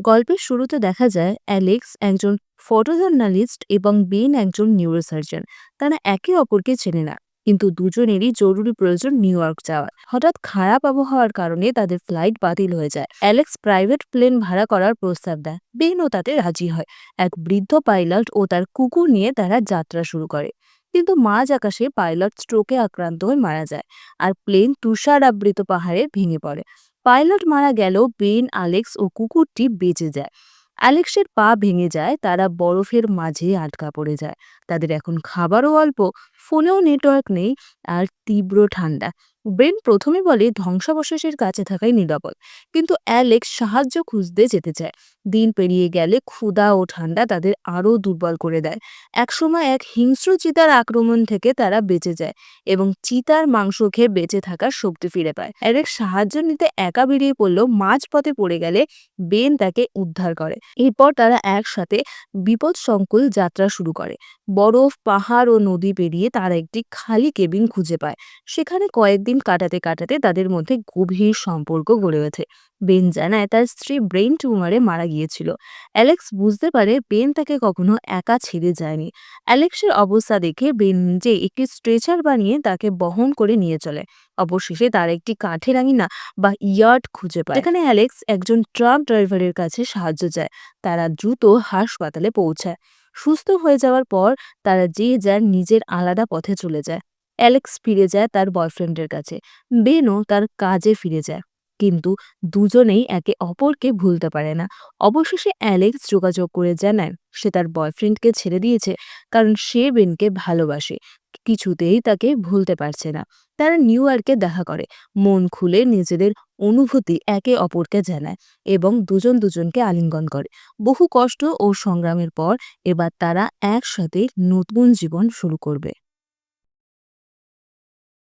গল্পের শুরুতে দেখা যায়, অ্যালেক্স একজন ফটোজার্নালিস্ট এবং বেন একজন নিউরোসার্জন। তারা একে অপরকে চেনে না, কিন্তু দুজনেরই জরুরি প্রয়োজন নিউ ইয়র্ক যাওয়ার। হঠাৎ খারাপ আবহাওয়ার কারণে তাদের ফ্লাইট বাতিল হয়ে যায়। অ্যালেক্স প্রাইভেট প্লেন ভাড়া করার প্রস্তাব দেয়। বেনও তাতে রাজি হয়। এক বৃদ্ধ পাইলট ও তার কুকুর নিয়ে তারা যাত্রা শুরু করে। কিন্তু মাঝ আকাশে পাইলট স্ট্রোকে আক্রান্ত হয়ে মারা যায়, আর প্লেন তুষার আবৃত পাহাড়ে ভেঙে পড়ে। পাইলট মারা গেল, বেন, আলেক্স ও কুকুরটি বেঁচে যায়। অ্যালেক্সের পা ভেঙে যায়, তারা বরফের মাঝে আটকা পড়ে যায়। তাদের এখন খাবারও অল্প, ফোনেও নেটওয়ার্ক নেই, আর তীব্র ঠান্ডা। ব্রেন প্রথমে বলে ধ্বংসাবশেষের কাছে থাকাই নিরাপদ। কিন্তু অ্যালেক্স সাহায্য খুঁজতে যেতে চায়। দিন পেরিয়ে গেলে ক্ষুধা ও ঠান্ডা তাদের আরও দুর্বল করে দেয়। একসময় এক হিংস্র চিতার আক্রমণ থেকে তারা বেঁচে যায় এবং চিতার মাংস খেয়ে বেঁচে থাকার শক্তি ফিরে পায়। অ্যালেক্স সাহায্য নিতে একা বেরিয়ে পড়লেও মাঝপথে পড়ে গেলে বেন তাকে উদ্ধার করে। এরপর তারা একসাথে বিপদ সংকুল যাত্রা শুরু করে। বরফ, পাহাড় ও নদী পেরিয়ে তারা একটি খালি কেবিন খুঁজে পায়। সেখানে কয়েকদিন কাটাতে কাটাতে তাদের মধ্যে গভীর সম্পর্ক গড়ে ওঠে। বেন জানায় তার স্ত্রী ব্রেন টিউমারে মারা গিয়েছিল। অ্যালেক্স বুঝতে পারে বেন তাকে কখনো একা ছেড়ে যায়নি। অ্যালেক্সের অবস্থা দেখে বেন নিজে একটি স্ট্রেচার বানিয়ে তাকে বহন করে নিয়ে চলে। অবশেষে তার একটি কাঠের আঙিনা বা ইয়ার্ড খুঁজে পায়। এখানে অ্যালেক্স একজন ট্রাক ড্রাইভারের কাছে সাহায্য চায়। তারা দ্রুত হাসপাতালে পৌঁছায়। সুস্থ হয়ে যাওয়ার পর তারা যে যার নিজের আলাদা পথে চলে যায়। অ্যালেক্স ফিরে যায় তার বয়ফ্রেন্ডের কাছে। বেনও তার কাজে ফিরে যায়। কিন্তু দুজনেই একে অপরকে ভুলতে পারে না। অবশেষে অ্যালেক্স যোগাযোগ করে জানায়, সে তার বয়ফ্রেন্ডকে ছেড়ে দিয়েছে, কারণ সে বেনকে ভালোবাসে। কিছুতেই তাকে ভুলতে পারছে না। তারা নিউ ইয়র্কে দেখা করে। মন খুলে নিজেদের অনুভূতি একে অপরকে জানায় এবং দুজন দুজনকে আলিঙ্গন করে। বহু কষ্ট ও সংগ্রামের পর এবার তারা একসাথে নতুন জীবন শুরু করবে।